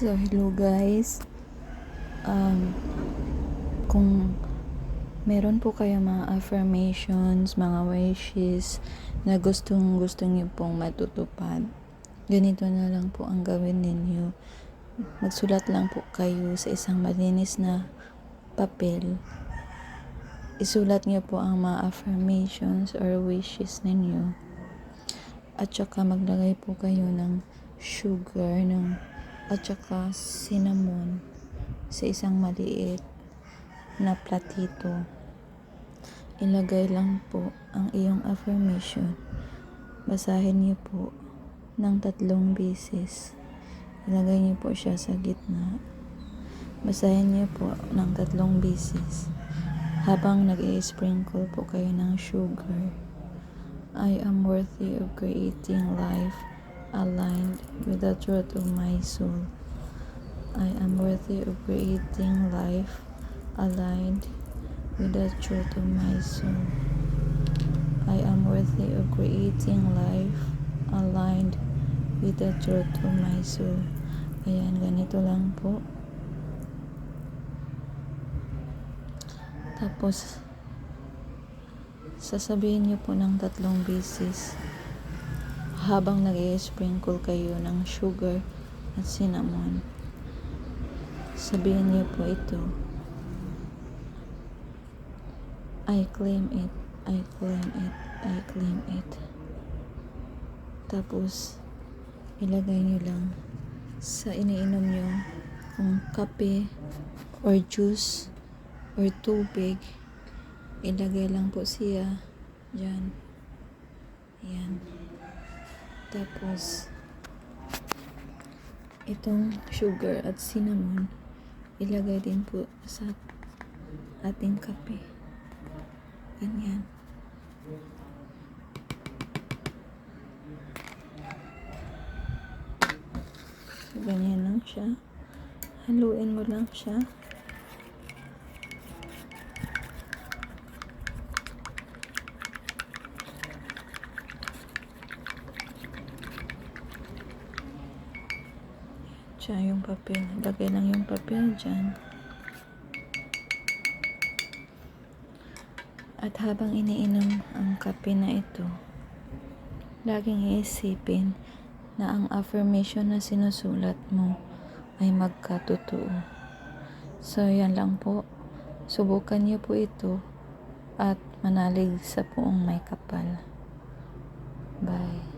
So, hello guys. Um, kung meron po kayo mga affirmations, mga wishes na gustong gusto niyo pong matutupad, ganito na lang po ang gawin ninyo. Magsulat lang po kayo sa isang malinis na papel. Isulat niyo po ang mga affirmations or wishes ninyo. At saka maglagay po kayo ng sugar ng at saka cinnamon sa isang maliit na platito. Ilagay lang po ang iyong affirmation. Basahin niyo po ng tatlong beses. Ilagay niyo po siya sa gitna. Basahin niyo po ng tatlong beses. Habang nag-i-sprinkle po kayo ng sugar. I am worthy of creating life aligned with the truth of my soul. I am worthy of creating life aligned with the truth of my soul. I am worthy of creating life aligned with the truth of my soul. Ayan, ganito lang po. Tapos, sasabihin niyo po ng tatlong beses habang nag sprinkle kayo ng sugar at cinnamon. Sabihin niyo po ito. I claim it, I claim it, I claim it. Tapos, ilagay niyo lang sa iniinom niyo kung kape or juice or tubig. Ilagay lang po siya dyan. Ayan. Tapos, itong sugar at cinnamon, ilagay din po sa ating kape. Ganyan. So, ganyan lang siya. Haluin mo lang siya. Siya yung papel. Lagay lang yung papel dyan. At habang iniinom ang kape na ito, laging iisipin na ang affirmation na sinusulat mo ay magkatotoo. So, yan lang po. Subukan niyo po ito at manalig sa puong may kapal. Bye.